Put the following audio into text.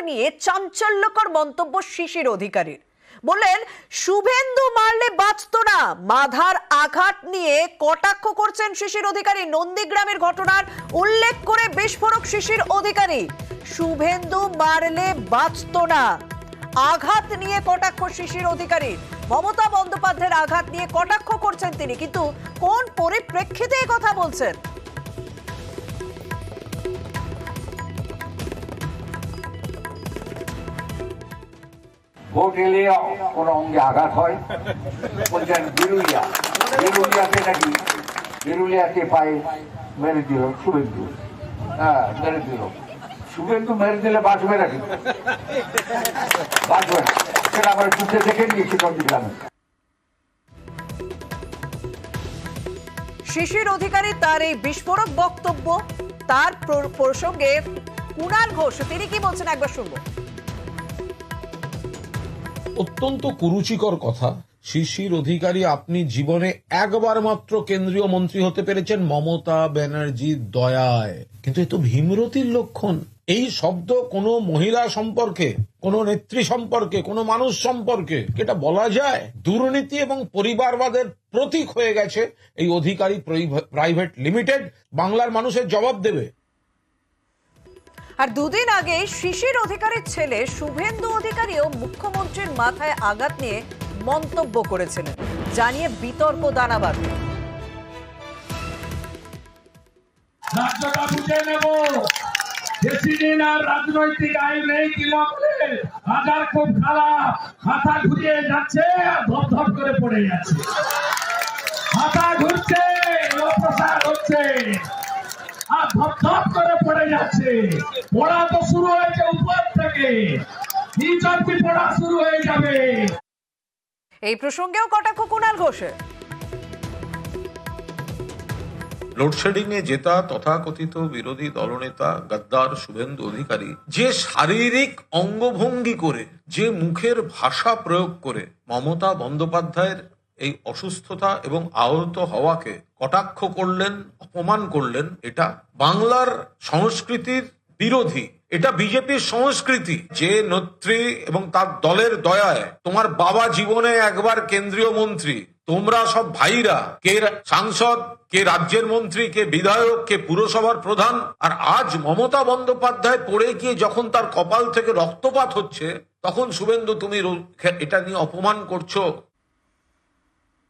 নিয়ে চাঞ্চল্যকর মন্তব্য শিশির অধিকারীর। বললেন, শুভেন্দু মারলে বাঁচত না। মাধার আঘাত নিয়ে কটাক্ষ করছেন শিশির অধিকারী। নন্দীগ্রামের ঘটনার উল্লেখ করে বিস্ফোরক শিশির অধিকারী। শুভেন্দু মারলে বাঁচত না। আঘাত নিয়ে কটাক্ষ শিশির অধিকারী। মমতা বন্দ্যোপাধ্যায়ের আঘাত নিয়ে কটাক্ষ করছেন তিনি। কিন্তু কোন পরিপ্রেক্ষিতে কথা বলছেন? ভোট কোনো অঙ্গে আঘাত হয়। বলছেন বিরুলিয়া নাকি পায়ে মেরে দিল শুভেন্দু। হ্যাঁ মেরে দিল। শুভেন্দু মেরে দিলে বাঁচবে নাকি? বাঁচবে না। সেটা আমরা চুপে দেখে নিয়েছি শিশির অধিকারী তার এই বিস্ফোরক বক্তব্য, তার প্রসঙ্গে কুণাল ঘোষ, তিনি কি বলছেন একবার শুনব। অত্যন্ত কুরুচিকর কথা। শিশির অধিকারী আপনি জীবনে একবার মাত্র কেন্দ্রীয় মন্ত্রী হতে পেরেছেন, মমতা ব্যানার্জির দয়ায়। কিন্তু এ তো ভীমরতির লক্ষণ। এই শব্দ কোনো মহিলা সম্পর্কে, কোনো নেত্রী সম্পর্কে, কোনো মানুষ সম্পর্কে এটা বলা যায়? দুর্নীতি এবং পরিবারবাদের প্রতীক হয়ে গেছে এই অধিকারী প্রাইভেট লিমিটেড। বাংলার মানুষের জবাব দেবে। আর দুদিন আগে শিশির অধিকারীর ছেলে শুভেন্দু অধিকারীও মুখ্যমন্ত্রীর মাথায় আঘাত নিয়ে মন্তব্য করেছিলেন। জানিয়ে বিতর্ক দানা বাঁধে রাজ্যটা বুঝে নেব। বেশি আর রাজনৈতিক আইন নেই বাজার খুব খারাপ। ঘুরিয়ে যাচ্ছে করে পড়ে যাচ্ছে। ঘুরছে হচ্ছে। আর ধপ করে যাচ্ছে। পড়া তো শুরু হয়েছে উপর থেকে। পড়া শুরু হয়ে যাবে? এই প্রসঙ্গেও কটাক্ষ কুণাল ঘোষের লোডশেডিং এ জেতা তথাকথিত বিরোধী দলনেতা গদ্দার শুভেন্দু অধিকারী। যে শারীরিক অঙ্গভঙ্গি করে যে মুখের ভাষা প্রয়োগ করে মমতা বন্দ্যোপাধ্যায়ের এই অসুস্থতা এবং আহত হওয়াকে কটাক্ষ করলেন, অপমান করলেন, এটা বাংলার সংস্কৃতির বিরোধী। এটা বিজেপির সংস্কৃতি। যে নেত্রী এবং তার দলের দয়ায় তোমার বাবা জীবনে একবার কেন্দ্রীয় মন্ত্রী, তোমরা সব ভাইরা, কে সাংসদ, কে রাজ্যের মন্ত্রী, কে বিধায়ক, কে পুরসভার প্রধান, আর আজ মমতা বন্দ্যোপাধ্যায় পড়ে গিয়ে যখন তার কপাল থেকে রক্তপাত হচ্ছে, তখন শুভেন্দু তুমি এটা নিয়ে অপমান করছ।